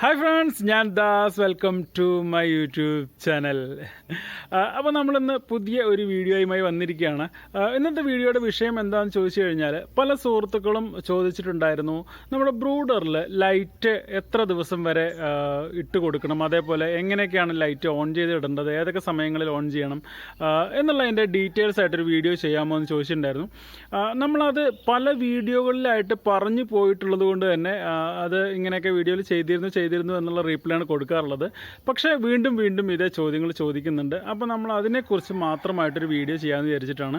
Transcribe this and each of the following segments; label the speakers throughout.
Speaker 1: Hi friends ഞാൻ Das. Welcome to my YouTube channel അപ്പോൾ നമ്മളിന്ന് പുതിയ ഒരു വീഡിയോയുമായി വന്നിരിക്കുകയാണ്. ഇന്നത്തെ വീഡിയോയുടെ വിഷയം എന്താണെന്ന് ചോദിച്ചു കഴിഞ്ഞാൽ പല സുഹൃത്തുക്കളും ചോദിച്ചിട്ടുണ്ടായിരുന്നു നമ്മുടെ ബ്രൂഡറിൽ ലൈറ്റ് എത്ര ദിവസം വരെ ഇട്ട് കൊടുക്കണം അതേപോലെ എങ്ങനെയൊക്കെയാണ് ലൈറ്റ് ഓൺ ചെയ്ത് ഇടേണ്ടത് ഏതൊക്കെ സമയങ്ങളിൽ ഓൺ ചെയ്യണം എന്നുള്ള അതിന്റെ ഡീറ്റെയിൽസ് ആയിട്ടൊരു വീഡിയോ ചെയ്യാമോ എന്ന് ചോദിച്ചിട്ടുണ്ടായിരുന്നു. നമ്മളത് പല വീഡിയോകളിലായിട്ട് പറഞ്ഞു പോയിട്ടുള്ളത് കൊണ്ട് തന്നെ അത് ഇങ്ങനെയൊക്കെ വീഡിയോയിൽ ചെയ്തിരുന്നു. ചെയ്തിരുന്നു എന്നുള്ള ആണ് കൊടുക്കാറുള്ളത്. പക്ഷേ വീണ്ടും വീണ്ടും ഇതേ ചോദ്യങ്ങൾ ചോദിക്കുന്നുണ്ട്. അപ്പോൾ നമ്മൾ അതിനെക്കുറിച്ച് മാത്രമായിട്ടൊരു വീഡിയോ ചെയ്യാമെന്ന് വിചാരിച്ചിട്ടാണ്.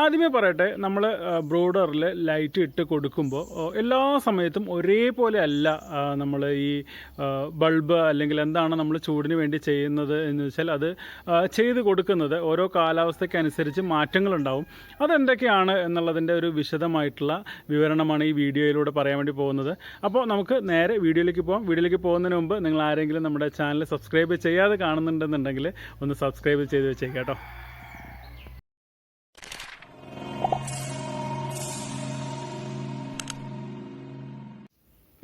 Speaker 1: ആദ്യമേ പറയട്ടെ നമ്മൾ ബ്രോഡറിൽ ലൈറ്റ് ഇട്ട് കൊടുക്കുമ്പോൾ എല്ലാ സമയത്തും ഒരേപോലെ അല്ല നമ്മൾ ഈ ബൾബ് അല്ലെങ്കിൽ എന്താണ് നമ്മൾ ചൂടിന് വേണ്ടി ചെയ്യുന്നത് എന്ന് വെച്ചാൽ അത് ചെയ്ത് കൊടുക്കുന്നത് ഓരോ കാലാവസ്ഥയ്ക്കനുസരിച്ച് മാറ്റങ്ങളുണ്ടാവും. അതെന്തൊക്കെയാണ് എന്നുള്ളതിന്റെ ഒരു വിശദമായിട്ടുള്ള വിവരണമാണ് ഈ വീഡിയോയിലൂടെ പറയാൻ വേണ്ടി പോകുന്നത്. അപ്പോൾ നമുക്ക് നേരെ വീഡിയോയിലേക്ക് പോകാം വീഡിയോയിലേക്ക് പോകുന്നതിന് മുമ്പ് നിങ്ങൾ ആരെങ്കിലും നമ്മുടെ ചാനൽ സബ്സ്ക്രൈബ് ചെയ്യാതെ കാണുന്നുണ്ടെന്നുണ്ടെങ്കിൽ ഒന്ന് സബ്സ്ക്രൈബ് ചെയ്ത് വെച്ചേക്കാം കേട്ടോ.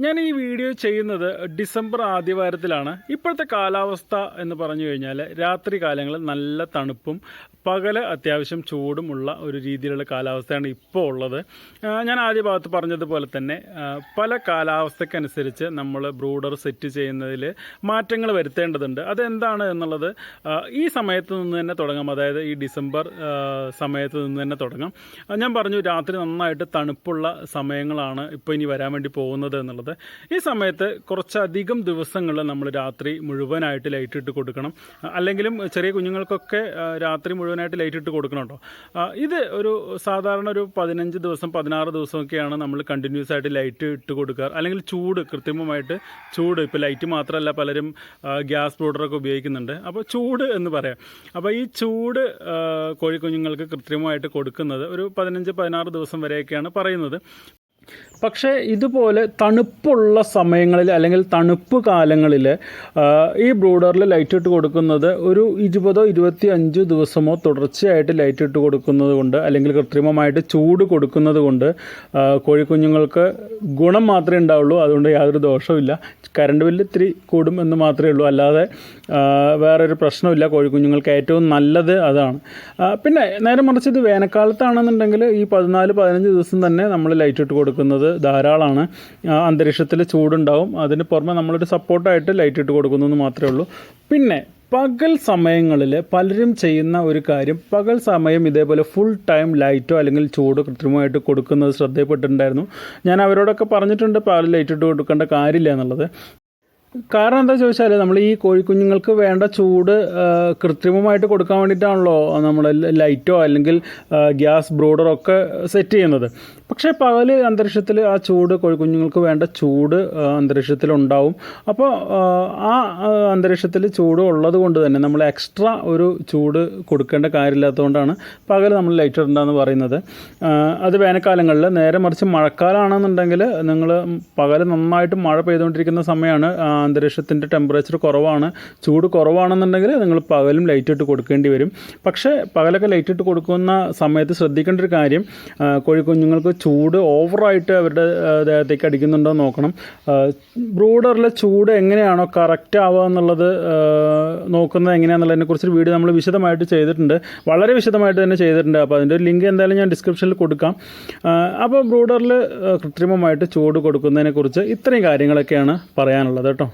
Speaker 1: ഞാൻ ഈ വീഡിയോ ചെയ്യുന്നത് ഡിസംബർ ആദ്യവാരത്തിലാണ്. ഇപ്പോഴത്തെ കാലാവസ്ഥ എന്ന് പറഞ്ഞു കഴിഞ്ഞാൽ രാത്രി കാലങ്ങളിൽ നല്ല തണുപ്പും പകൽ അത്യാവശ്യം ചൂടുമുള്ള ഒരു രീതിയിലുള്ള കാലാവസ്ഥയാണ് ഇപ്പോൾ ഉള്ളത്. ഞാൻ ആദ്യ ഭാഗത്ത് പറഞ്ഞതുപോലെ തന്നെ പല കാലാവസ്ഥക്കനുസരിച്ച് നമ്മൾ ബ്രൂഡർ സെറ്റ് ചെയ്യുന്നതിൽ മാറ്റങ്ങൾ വരുത്തേണ്ടതുണ്ട്. അതെന്താണ് എന്നുള്ളത് ഈ സമയത്ത് നിന്ന് തന്നെ തുടങ്ങാം. അതായത് ഈ ഡിസംബർ സമയത്ത് നിന്ന് തന്നെ തുടങ്ങാം. ഞാൻ പറഞ്ഞു രാത്രി നന്നായിട്ട് തണുപ്പുള്ള സമയങ്ങളാണ് ഇപ്പോൾ ഇനി വരാൻ വേണ്ടി പോകുന്നത് എന്നുള്ളത്. ഈ സമയത്ത് കുറച്ചധികം ദിവസങ്ങൾ നമ്മൾ രാത്രി മുഴുവനായിട്ട് ലൈറ്റ് ഇട്ട് കൊടുക്കണം. അല്ലെങ്കിലും ചെറിയ കുഞ്ഞുങ്ങൾക്കൊക്കെ രാത്രി മുഴുവനായിട്ട് ലൈറ്റ് ഇട്ട് കൊടുക്കണം കേട്ടോ ഇത് ഒരു സാധാരണ ഒരു പതിനഞ്ച് ദിവസം പതിനാറ് ദിവസമൊക്കെയാണ് നമ്മൾ കണ്ടിന്യൂസ് ആയിട്ട് ലൈറ്റ് ഇട്ട് കൊടുക്കാറ്. അല്ലെങ്കിൽ ചൂട് കൃത്രിമമായിട്ട് ചൂട്. ഇപ്പോൾ ലൈറ്റ് മാത്രമല്ല പലരും ഗ്യാസ് പൗഡറൊക്കെ ഉപയോഗിക്കുന്നുണ്ട്. അപ്പോൾ ചൂട് എന്ന് പറയാം. അപ്പോൾ ഈ ചൂട് കോഴിക്കുഞ്ഞുങ്ങൾക്ക് കൃത്രിമമായിട്ട് കൊടുക്കുന്നത് ഒരു പതിനഞ്ച് പതിനാറ് ദിവസം വരെയൊക്കെയാണ് പറയുന്നത്. പക്ഷേ ഇതുപോലെ തണുപ്പുള്ള സമയങ്ങളിൽ അല്ലെങ്കിൽ തണുപ്പ് കാലങ്ങളിൽ ഈ ബ്രൂഡറിൽ ലൈറ്റ് ഇട്ട് കൊടുക്കുന്നത് ഒരു ഇരുപതോ ഇരുപത്തി അഞ്ചോ ദിവസമോ തുടർച്ചയായിട്ട് ലൈറ്റ് ഇട്ട് കൊടുക്കുന്നത് കൊണ്ട് അല്ലെങ്കിൽ കൃത്രിമമായിട്ട് ചൂട് കൊടുക്കുന്നത് കൊണ്ട് കോഴിക്കുഞ്ഞുങ്ങൾക്ക് ഗുണം മാത്രമേ ഉണ്ടാവുള്ളൂ. അതുകൊണ്ട് യാതൊരു ദോഷവുമില്ല. കറണ്ട് ബില്ല് ഇത്തിരി കൂടും എന്ന് മാത്രമേ ഉള്ളൂ. അല്ലാതെ വേറൊരു പ്രശ്നമില്ല കോഴിക്കുഞ്ഞുങ്ങൾക്ക് ഏറ്റവും നല്ലത് അതാണ്. പിന്നെ നേരെ മറിച്ച് ഇത് വേനൽക്കാലത്താണെന്നുണ്ടെങ്കിൽ ഈ പതിനാല് പതിനഞ്ച് ദിവസം തന്നെ നമ്മൾ ലൈറ്റ് ഇട്ട് കൊടുക്കുന്നത് ധാരാളമാണ്. അന്തരീക്ഷത്തിൽ ചൂടുണ്ടാവും. അതിന് പുറമെ നമ്മളൊരു സപ്പോർട്ടായിട്ട് ലൈറ്റ് ഇട്ട് കൊടുക്കുന്നു എന്ന് മാത്രമേ ഉള്ളൂ. പിന്നെ പകൽ സമയങ്ങളിൽ പലരും ചെയ്യുന്ന ഒരു കാര്യം പകൽ സമയം ഇതേപോലെ ഫുൾ ടൈം ലൈറ്റോ അല്ലെങ്കിൽ ചൂട് കൃത്രിമമായിട്ട് കൊടുക്കുന്നത് ശ്രദ്ധയിൽപ്പെട്ടിട്ടുണ്ടായിരുന്നു. ഞാൻ അവരോടൊക്കെ പറഞ്ഞിട്ടുണ്ട് പകൽ ലൈറ്റ് ഇട്ട് കൊടുക്കേണ്ട കാര്യമില്ല എന്നുള്ളത്. കാരണം എന്താ ചോദിച്ചാൽ നമ്മൾ ഈ കോഴിക്കുഞ്ഞുങ്ങൾക്ക് വേണ്ട ചൂട് കൃത്രിമമായിട്ട് കൊടുക്കാൻ വേണ്ടിയിട്ടാണല്ലോ നമ്മൾ ലൈറ്റോ അല്ലെങ്കിൽ ഗ്യാസ് ബ്രോഡറോ ഒക്കെ സെറ്റ് ചെയ്യുന്നത്. പക്ഷേ പകൽ അന്തരീക്ഷത്തിൽ ആ ചൂട് കോഴിക്കുഞ്ഞുങ്ങൾക്ക് വേണ്ട ചൂട് അന്തരീക്ഷത്തിൽ ഉണ്ടാവും അപ്പോൾ ആ, അന്തരീക്ഷത്തിൽ ചൂട് ഉള്ളത് കൊണ്ട് തന്നെ നമ്മൾ എക്സ്ട്രാ ഒരു ചൂട് കൊടുക്കേണ്ട കാര്യമില്ലാത്തതുകൊണ്ടാണ് പകൽ നമ്മൾ ലൈറ്റ് ഇടണ്ടെന്ന് പറയുന്നത്. അത് വേനൽക്കാലങ്ങളിൽ നേരെ മറിച്ച് മഴക്കാലമാണെന്നുണ്ടെങ്കിൽ നിങ്ങൾ പകൽ നന്നായിട്ട് മഴ പെയ്തുകൊണ്ടിരിക്കുന്ന സമയമാണ് അന്തരീക്ഷത്തിന്റെ ടെമ്പറേച്ചർ കുറവാണ് ചൂട് കുറവാണെന്നുണ്ടെങ്കിൽ നിങ്ങൾ പകലും ലൈറ്റ് ഇട്ട് കൊടുക്കേണ്ടി വരും. പക്ഷേ പകലൊക്കെ ലൈറ്റ് ഇട്ട് കൊടുക്കുന്ന സമയത്ത് ശ്രദ്ധിക്കേണ്ട ഒരു കാര്യം കോഴിക്കുഞ്ഞുങ്ങൾക്ക് ചൂട് ഓവറായിട്ട് അവരുടെ ദേഹത്തേക്ക് അടിക്കുന്നുണ്ടോ നോക്കണം. ബ്രൂഡറിലെ ചൂട് എങ്ങനെയാണോ കറക്റ്റ് ആവുക എന്നുള്ളത് നോക്കുന്നത് എങ്ങനെയാണെന്നുള്ളതിനെ കുറിച്ചൊരു വീഡിയോ നമ്മൾ വിശദമായിട്ട് ചെയ്തിട്ടുണ്ട്. വളരെ വിശദമായിട്ട് തന്നെ ചെയ്തിട്ടുണ്ട്. അപ്പോൾ അതിന്റെ ഒരു ലിങ്ക് എന്തായാലും ഞാൻ ഡിസ്ക്രിപ്ഷനിൽ കൊടുക്കാം. അപ്പോൾ ബ്രൂഡറിൽ കൃത്രിമമായിട്ട് ചൂട് കൊടുക്കുന്നതിനെക്കുറിച്ച് ഇത്രയും കാര്യങ്ങളൊക്കെയാണ് പറയാനുള്ളത് കേട്ടോ.